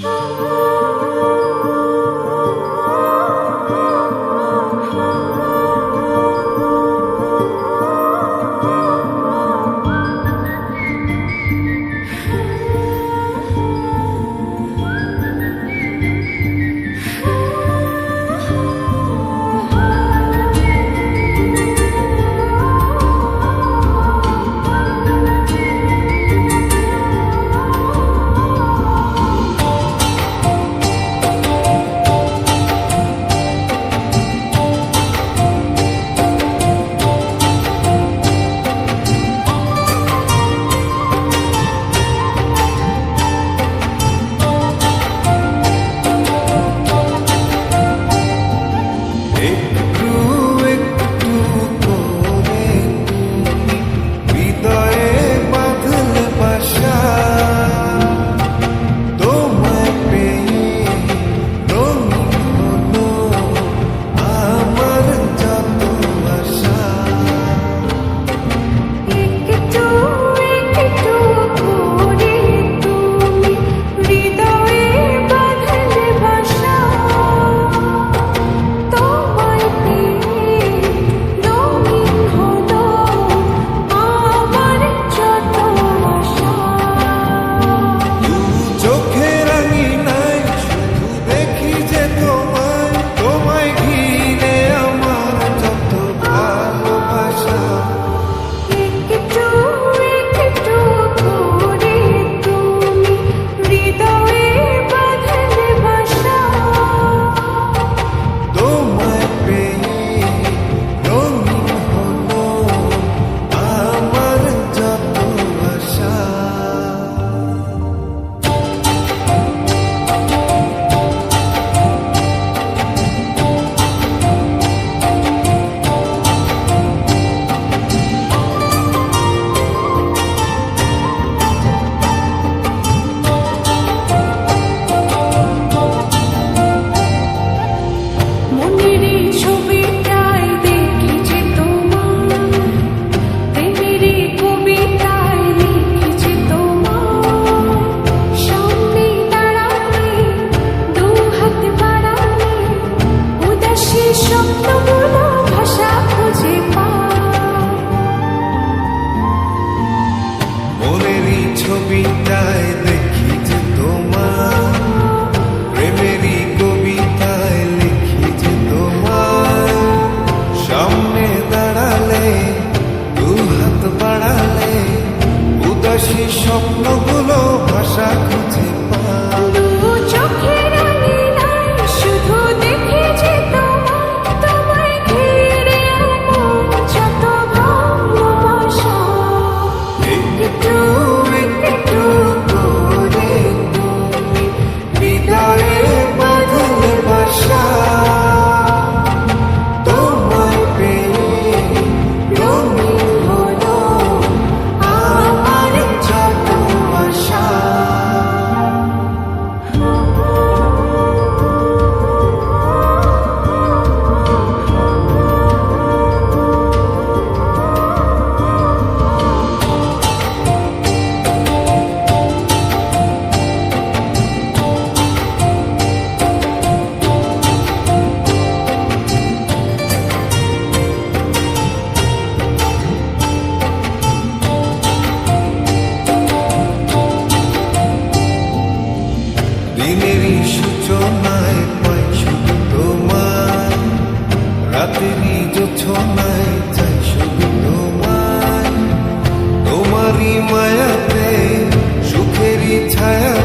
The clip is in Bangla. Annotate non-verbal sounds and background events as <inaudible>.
Oh, <laughs> রাতেরই জোছনায় চাই শুধু তোমারই মায়াতে সুখেরই ছায়া